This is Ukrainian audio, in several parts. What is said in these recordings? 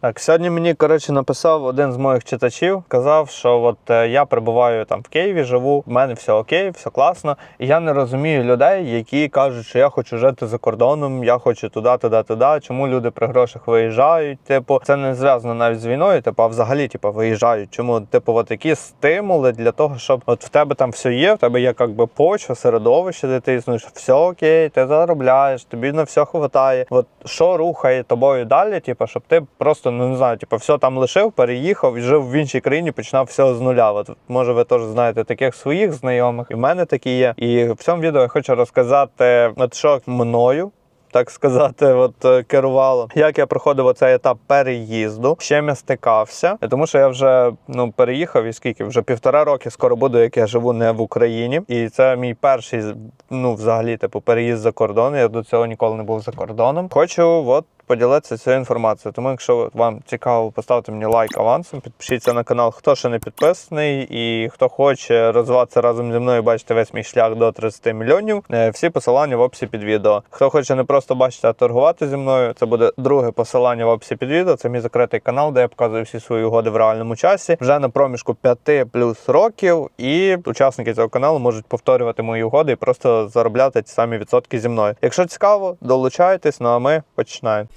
Так, сьогодні мені коротше написав один з моїх читачів, казав, що от е, я перебуваю там в Києві, живу, в мене все окей, все класно. І я не розумію людей, які кажуть, що я хочу жити за кордоном, я хочу туди, туди, туди. Чому люди при грошах виїжджають? Типу, це не зв'язано навіть з війною, типу, а взагалі, типу, виїжджають. Чому? Типу, от такі стимули для того, щоб от в тебе там все є, в тебе є як би почва, середовище, де ти існуєш, все окей, ти заробляєш, тобі на все хватає. От що рухає тобою далі, типу, щоб ти просто ну не знаю, типу, все там лишив, переїхав і жив в іншій країні, починав все з нуля. От може ви теж знаєте таких своїх знайомих, і в мене такі є. І в цьому відео я хочу розказати, от що мною. Так сказати, от е, керувало. Як я проходив оцей етап переїзду, чим я стикався, тому що я вже ну переїхав і скільки вже півтора роки скоро буду, як я живу не в Україні, і це мій перший ну взагалі типу переїзд за кордон. Я до цього ніколи не був за кордоном. Хочу от поділитися цією інформацією. Тому, якщо вам цікаво, поставте мені лайк авансом, підпишіться на канал, хто ще не підписаний, і хто хоче розвиватися разом зі мною, бачити весь мій шлях до 30 мільйонів. Е, Всі посилання в описі під відео. Хто хоче не просто бачити, а торгувати зі мною, це буде друге посилання в описі під відео. Це мій закритий канал, де я показую всі свої угоди в реальному часі. Вже на проміжку 5 плюс років, і учасники цього каналу можуть повторювати мої угоди і просто заробляти ті самі відсотки зі мною. Якщо цікаво, долучайтесь. Ну а ми починаємо.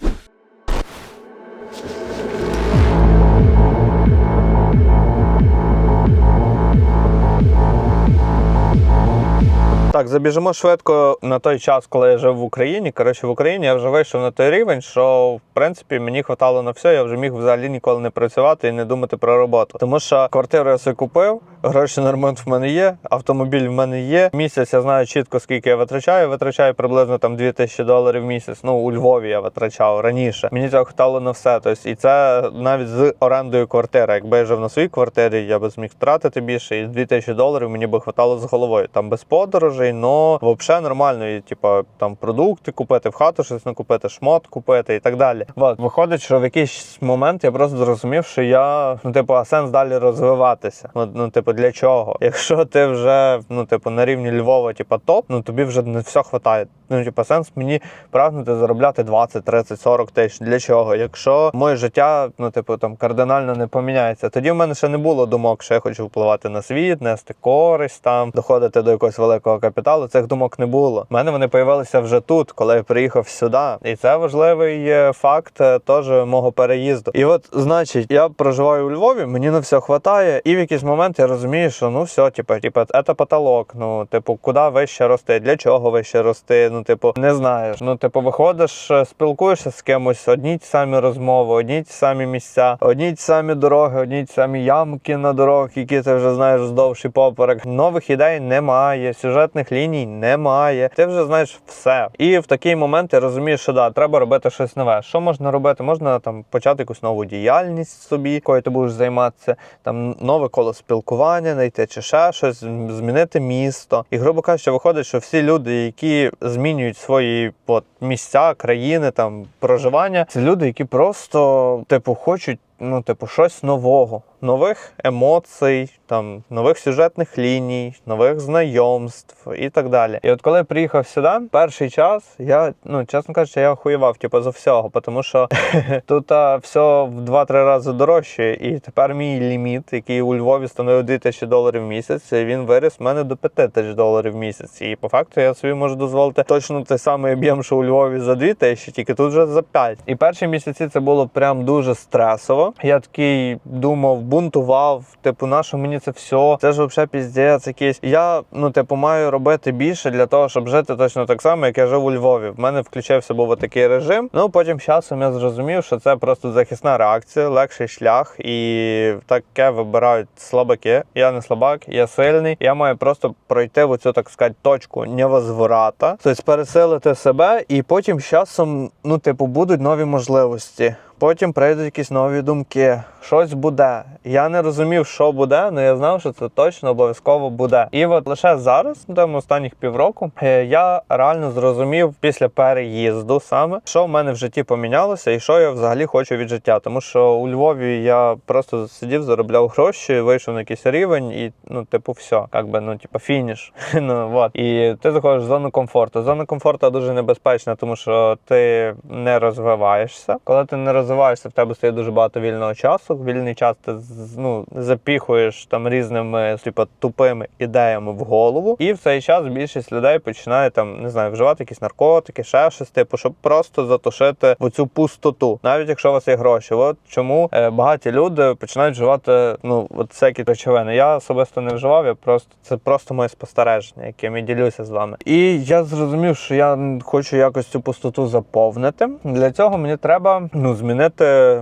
Так, забіжимо швидко на той час, коли я жив в Україні. Коротше, в Україні я вже вийшов на той рівень, що в принципі мені хватало на все. Я вже міг взагалі ніколи не працювати і не думати про роботу. Тому що квартиру я собі купив, гроші на ремонт в мене є, автомобіль в мене є. Місяць я знаю чітко, скільки я витрачаю. Витрачаю приблизно там 2000 доларів в місяць. Ну у Львові я витрачав раніше. Мені цього хватало на все. Тобто, і це навіть з орендою квартири. Якби я жив на своїй квартирі, я би зміг втратити більше. І 2000 доларів мені би хватало з головою. Там без подорожей, но взагалі нормально. І типа там продукти купити, в хату щось накупити, шмот купити і так далі. От виходить, що в якийсь момент я просто зрозумів, що я ну, типу, а сенс далі розвиватися. Ну, ну, типу, для чого? Якщо ти вже ну, типу, на рівні Львова, типу, топ, ну тобі вже не все хватає. Ну, типу, сенс мені прагнути заробляти 20, 30, 40 тисяч. Для чого? Якщо моє життя, ну, типу, там кардинально не поміняється, тоді в мене ще не було думок, що я хочу впливати на світ, нести користь там, доходити до якогось великого капіталу. Цих думок не було. У мене вони появилися вже тут, коли я приїхав сюди. І це важливий е, факт е, теж мого переїзду. І от, значить, я проживаю у Львові, мені на все хватає, і в якийсь момент я розумію, що ну все, типу, типу, це потолок. Ну, типу, куди вище рости, для чого вище рости? Ну, типу, не знаєш. Ну, типу, виходиш, е, спілкуєшся з кимось, одні ті самі розмови, одні ті самі місця, одні ті самі дороги, одні ті самі ямки на дорогах, які ти вже знаєш вздовж і поперек. Нових ідей немає, сюжетних ліній немає. Ти вже знаєш все. І в такий момент ти розумієш, що да, треба робити щось нове. Що можна робити? Можна там почати якусь нову діяльність собі, якою ти будеш займатися, там нове коло спілкування, знайти чи ще щось, змінити місто. І грубо кажучи, виходить, що всі люди, які змінюють свої от, місця, країни, там проживання, це люди, які просто типу хочуть. Ну, типу, щось нового, нових емоцій, там нових сюжетних ліній, нових знайомств і так далі. І от коли я приїхав сюди, перший час я, ну чесно кажучи, я охуєвав, типу, за всього, тому що тут все в 2-3 рази дорожче. І тепер мій ліміт, який у Львові становив 2000 доларів в місяць, він виріс в мене до 5000 доларів в місяць. І по факту я собі можу дозволити точно той самий об'єм, що у Львові за 2000, тільки тут вже за 5. І перші місяці це було прям дуже стресово. Я такий думав, бунтував, типу, на що мені це все? Це ж взагалі піздець якийсь. Я, ну, типу, маю робити більше для того, щоб жити точно так само, як я жив у Львові. В мене включився був такий режим. Ну потім часом я зрозумів, що це просто захисна реакція, легший шлях, і таке вибирають слабаки. Я не слабак, я сильний. Я маю просто пройти в цю, так сказати, точку невозврата, тобто пересилити себе, і потім з часом, ну, типу, будуть нові можливості. Потім прийдуть якісь нові думки, щось буде. Я не розумів, що буде, але я знав, що це точно обов'язково буде. І от лише зараз, ну, там останніх півроку, е, я реально зрозумів після переїзду саме, що в мене в житті помінялося і що я взагалі хочу від життя. Тому що у Львові я просто сидів, заробляв гроші, вийшов на якийсь рівень, і ну, типу, все, як би, ну, типу, фініш. ну, вот. І ти заходиш в зону комфорту. Зона комфорту дуже небезпечна, тому що ти не розвиваєшся. Коли ти не розвиваєшся, розвиваєшся, в тебе стає дуже багато вільного часу. Вільний час ти ну, запіхуєш там різними типу, тупими ідеями в голову, і в цей час більшість людей починає там не знаю, вживати якісь наркотики, ще щось, типу, щоб просто затушити оцю пустоту, навіть якщо у вас є гроші. От чому е, багаті люди починають вживати ну от всякі речовини. Я особисто не вживав, я просто це просто моє спостереження, яким я ділюся з вами. І я зрозумів, що я хочу якось цю пустоту заповнити. Для цього мені треба ну змінити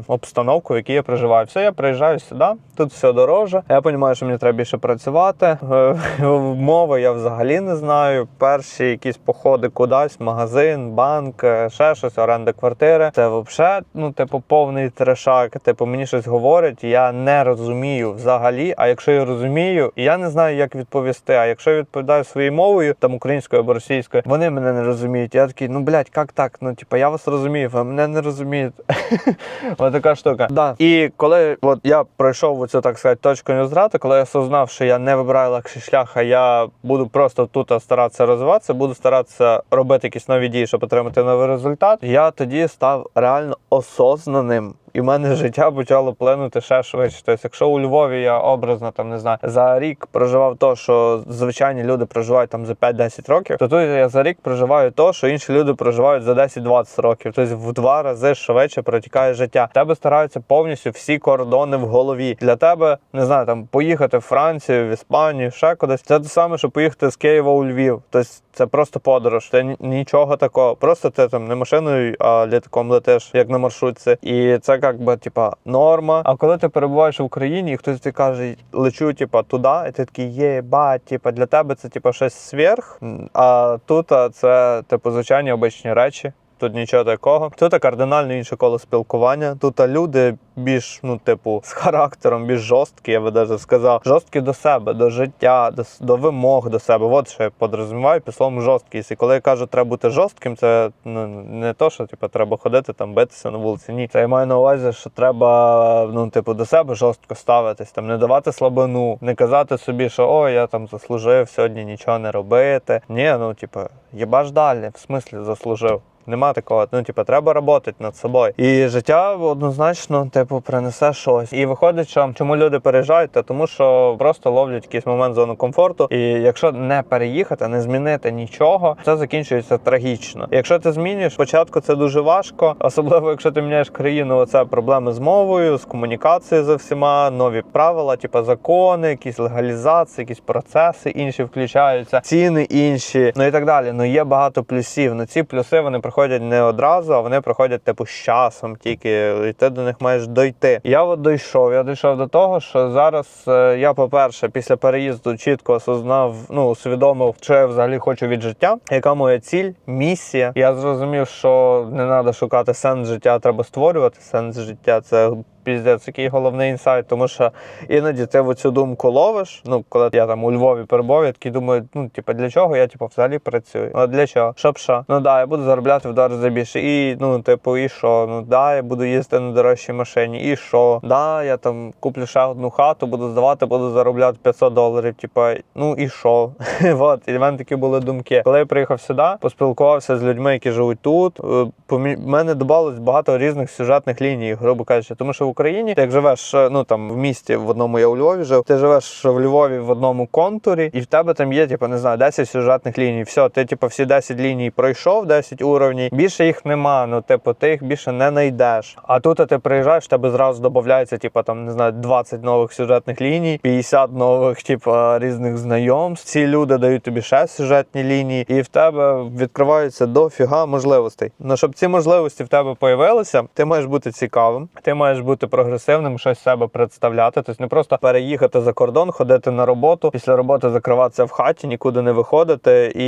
обстановку, в якій я проживаю. Все, я приїжджаю сюди, тут все дороже. Я розумію, що мені треба більше працювати. Е, Мови я взагалі не знаю. Перші якісь походи кудись, магазин, банк, е, ще щось, оренда квартири. Це взагалі, ну, типу, повний трешак. Типу, мені щось говорять, я не розумію взагалі. А якщо я розумію, я не знаю, як відповісти. А якщо я відповідаю своєю мовою, там українською або російською, вони мене не розуміють. Я такий, ну блядь, як так? Ну, типу, я вас розумію, ви мене не розумієте. Ось така штука. Да. І коли от я пройшов оцю, так сказати, точку незрати, коли я осознав, що я не вибираю легший шлях, а я буду просто тут старатися розвиватися, буду старатися робити якісь нові дії, щоб отримати новий результат. Я тоді став реально осознаним. І в мене життя почало плинути ще швидше. Тобто, якщо у Львові я образно там не знаю за рік проживав то, що звичайні люди проживають там за 5-10 років, то тут я за рік проживаю то, що інші люди проживають за 10-20 років. Тобто в два рази швидше протікає життя. Тебе стараються повністю всі кордони в голові. Для тебе не знаю, там поїхати в Францію, в Іспанію, ще кудись. Це те саме, що поїхати з Києва у Львів. Тобто це просто подорож. Це нічого такого. Просто ти там не машиною, а літаком летиш, як на маршрутці. І це як би типа норма. А коли ти перебуваєш в Україні, і хтось тобі каже, лечу, типа, туди, і ти такий є, бать, типа для тебе це типа щось сверх. А тут це типу звичайні обичні речі. Тут нічого такого. Тут кардинально інше коло спілкування. Тут люди більш, ну, типу, з характером, більш жорсткі, я би навіть сказав. Жорсткі до себе, до життя, до, до вимог до себе. От що я подрозуміваю під словом жорсткість. І коли я кажу, треба бути жорстким, це ну, не то, що типу, треба ходити там, битися на вулиці. Ні. Це я маю на увазі, що треба ну, типу, до себе жорстко ставитись, там, не давати слабину, не казати собі, що о, я там заслужив сьогодні нічого не робити. Ні, ну, типу, їбаш далі, в смислі заслужив. Нема такого. Ну, типу, треба працювати над собою. І життя однозначно, типу, принесе щось. І виходить, що чому люди переїжджають, Та тому що просто ловлять якийсь момент зону комфорту. І якщо не переїхати, не змінити нічого, це закінчується трагічно. Якщо ти змінюєш, спочатку це дуже важко, особливо якщо ти міняєш країну, оце проблеми з мовою, з комунікацією за всіма, нові правила, типу закони, якісь легалізації, якісь процеси інші включаються, ціни інші, ну і так далі. Ну є багато плюсів. Ну ці плюси вони приходять не одразу, а вони приходять типу з часом, тільки і ти до них маєш дойти. Я от дійшов. Я дійшов до того, що зараз е, я, по-перше, після переїзду чітко осознав, ну усвідомив, що я взагалі хочу від життя, яка моя ціль, місія. Я зрозумів, що не треба шукати сенс життя, треба створювати сенс життя. Це піздець, який головний інсайт, тому що іноді ти в цю думку ловиш. Ну, коли я там у Львові перебував, я такий думаю, ну типу, для чого я типу, взагалі працюю? Ну, для чого? Щоб що? Ну да, я буду заробляти в два рази більше. І ну, типу, і що? Ну да, я буду їздити на дорожчій машині. І що? Да, я там куплю ще одну хату, буду здавати, буду заробляти 500 доларів. Типа, ну і що? От, і в мене такі були думки. Коли я приїхав сюди, поспілкувався з людьми, які живуть тут. е, помі- мене додавалось багато різних сюжетних ліній, грубо кажучи, тому що Україні, ти як живеш е, ну там в місті, в одному я у Львові жив, ти живеш в Львові в одному контурі, і в тебе там є, типу, не знаю, 10 сюжетних ліній. Все, ти типу, всі 10 ліній пройшов, 10 уровнів. Більше їх нема. Ну, типу, ти їх більше не знайдеш. А тут ти приїжджаєш, тебе зразу додається, типу, там не знаю, 20 нових сюжетних ліній, 50 нових, типу, різних знайомств. Ці люди дають тобі ще сюжетні лінії, і в тебе відкриваються дофіга можливостей. Ну щоб ці можливості в тебе появилися, ти маєш бути цікавим, ти маєш бути прогресивним, щось себе представляти. Тобто не просто переїхати за кордон, ходити на роботу, після роботи закриватися в хаті, нікуди не виходити і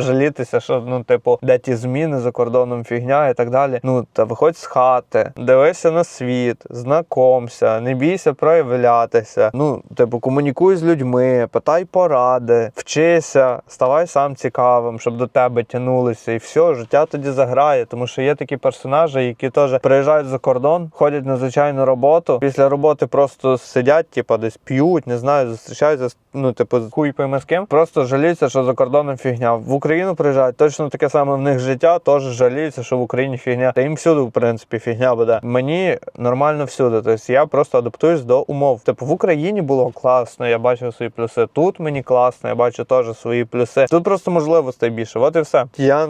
жалітися, що ну, типу, де ті зміни за кордоном фігня і так далі. Ну та виходь з хати, дивися на світ, знакомся, не бійся проявлятися. Ну, типу, комунікуй з людьми, питай поради, вчися, ставай сам цікавим, щоб до тебе тянулися, і все, життя тоді заграє. Тому що є такі персонажі, які теж приїжджають за кордон, ходять на звичайну роботу. Після роботи просто сидять, типа десь п'ють, не знаю, зустрічаються, ну, типу, з хуй з ким. Просто жаліються, що за кордоном фігня. В Україну приїжджають, точно таке саме в них життя, теж жаліються, що в Україні фігня. Та їм всюди, в принципі, фігня буде. Мені нормально всюди. Тобто я просто адаптуюсь до умов. Типу, в Україні було класно, я бачив свої плюси. Тут мені класно, я бачу теж свої плюси. Тут просто можливостей більше. От і все. Я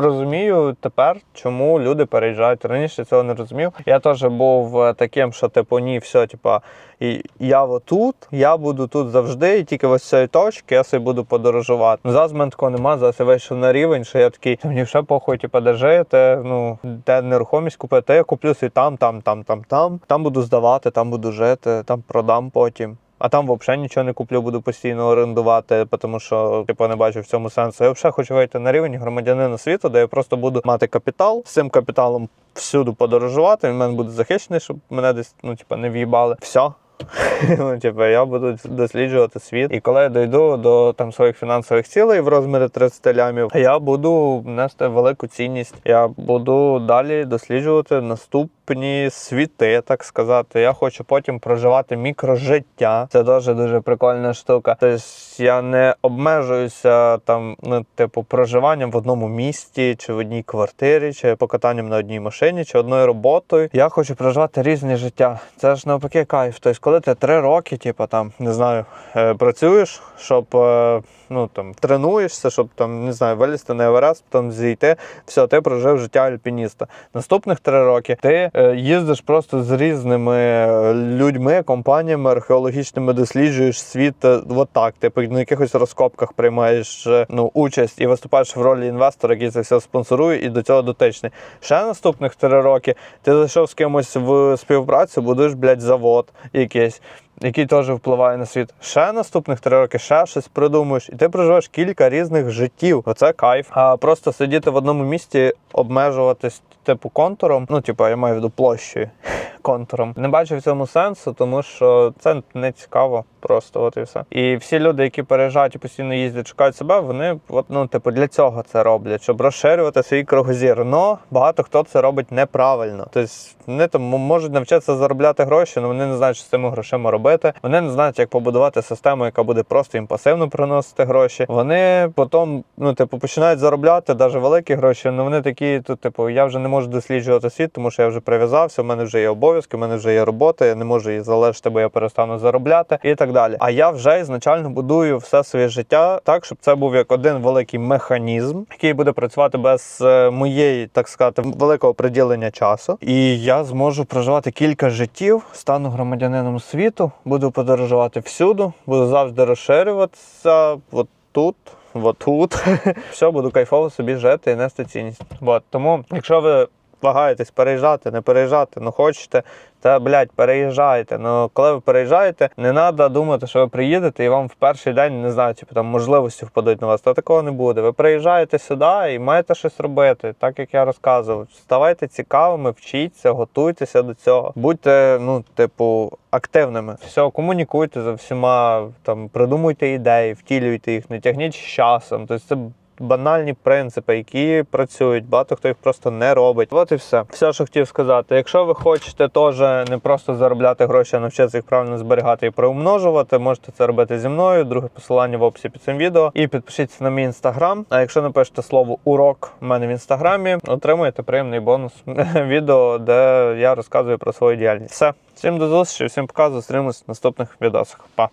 розумію тепер, чому люди переїжджають. Раніше цього не розумів. Я теж був е, таким, що типу, ні, все, типа, і я отут, я буду тут завжди, і тільки ось цієї точки я собі буду подорожувати. Ну, зараз мене такого нема, зараз я вийшов на рівень, що я такий, мені все похуй, типу, де жити, ну, де нерухомість купити, я куплю собі там, там, там, там, там, там буду здавати, там буду жити, там продам потім. А там взагалі нічого не куплю, буду постійно орендувати, тому що типу не бачу в цьому сенсу. Я взагалі хочу вийти на рівень громадянина світу, де я просто буду мати капітал, з цим капіталом всюди подорожувати. Він мене буде захищений, щоб мене десь ну, типу, не в'їбали. Все. Ну, типу, я буду досліджувати світ. І коли я дойду до там своїх фінансових цілей в розмірі 30 лямів, я буду нести велику цінність. Я буду далі досліджувати наступні світи, так сказати. Я хочу потім проживати мікрожиття. Це дуже дуже прикольна штука. Тобто я не обмежуюся там, ну, типу, проживанням в одному місті, чи в одній квартирі, чи покатанням на одній машині, чи одною роботою. Я хочу проживати різні життя. Це ж навпаки кайф. Тобто, коли ти три роки, типу, там не знаю, е, працюєш, щоб е, ну там тренуєшся, щоб там не знаю, вилізти на Еверест, там зійти. Все, ти прожив життя альпініста. Наступних три роки ти е, їздиш просто з різними людьми, компаніями археологічними, досліджуєш світ. От так. Типу на якихось розкопках приймаєш ну, участь і виступаєш в ролі інвестора, який це все спонсорує і до цього дотичний. Ще наступних три роки ти зайшов з кимось в співпрацю, будуєш, блядь, завод якийсь. Який теж впливає на світ. Ще наступних три роки, ще щось придумуєш, і ти проживеш кілька різних життів. Оце кайф. А просто сидіти в одному місці, обмежуватись, типу, контуром. Ну, типу, я маю в виду площею контуром. Не бачу в цьому сенсу, тому що це не цікаво. Просто от і все. І всі люди, які переїжджають і постійно їздять, шукають себе, вони от, ну, типу, для цього це роблять, щоб розширювати свій кругозір. Но багато хто це робить неправильно. Тобто вони там можуть навчитися заробляти гроші, але вони не знають, що з цими грошима робити. Вони не знають, як побудувати систему, яка буде просто їм пасивно приносити гроші. Вони потім, ну, типу, починають заробляти навіть великі гроші. але вони такі, тут, типу, я вже не можу досліджувати світ, тому що я вже прив'язався, в мене вже є обов'язки, в мене вже є робота, я не можу її залишити, бо я перестану заробляти і так далі. А я вже ізначально будую все своє життя так, щоб це був як один великий механізм, який буде працювати без е, моєї, так сказати, великого приділення часу. І я зможу проживати кілька життів, стану громадянином світу, буду подорожувати всюду, буду завжди розширюватися. От тут. От тут все буду кайфово собі жити і нести цінність. От тому, якщо ви вагаєтесь переїжджати, не переїжджати, ну хочете, та блядь, переїжджайте. Ну коли ви переїжджаєте, не треба думати, що ви приїдете і вам в перший день не знаю, типу там можливості впадуть на вас. Та такого не буде. Ви приїжджаєте сюди і маєте щось робити, так як я розказував. Ставайте цікавими, вчіться, готуйтеся до цього. Будьте, ну, типу, активними. Все, комунікуйте за всіма, там придумуйте ідеї, втілюйте їх, не тягніть з часом. Тобто це банальні принципи, які працюють. Багато хто їх просто не робить. От і все. Все, що хотів сказати. Якщо ви хочете теж не просто заробляти гроші, а навчитися їх правильно зберігати і приумножувати, можете це робити зі мною. Друге посилання в описі під цим відео. І підпишіться на мій інстаграм. А якщо напишете слово урок в мене в інстаграмі, отримуєте приємний бонус відео, де я розказую про свою діяльність. Все, всім до зустрічі, всім пока, зустрінемось в наступних відосах. Па.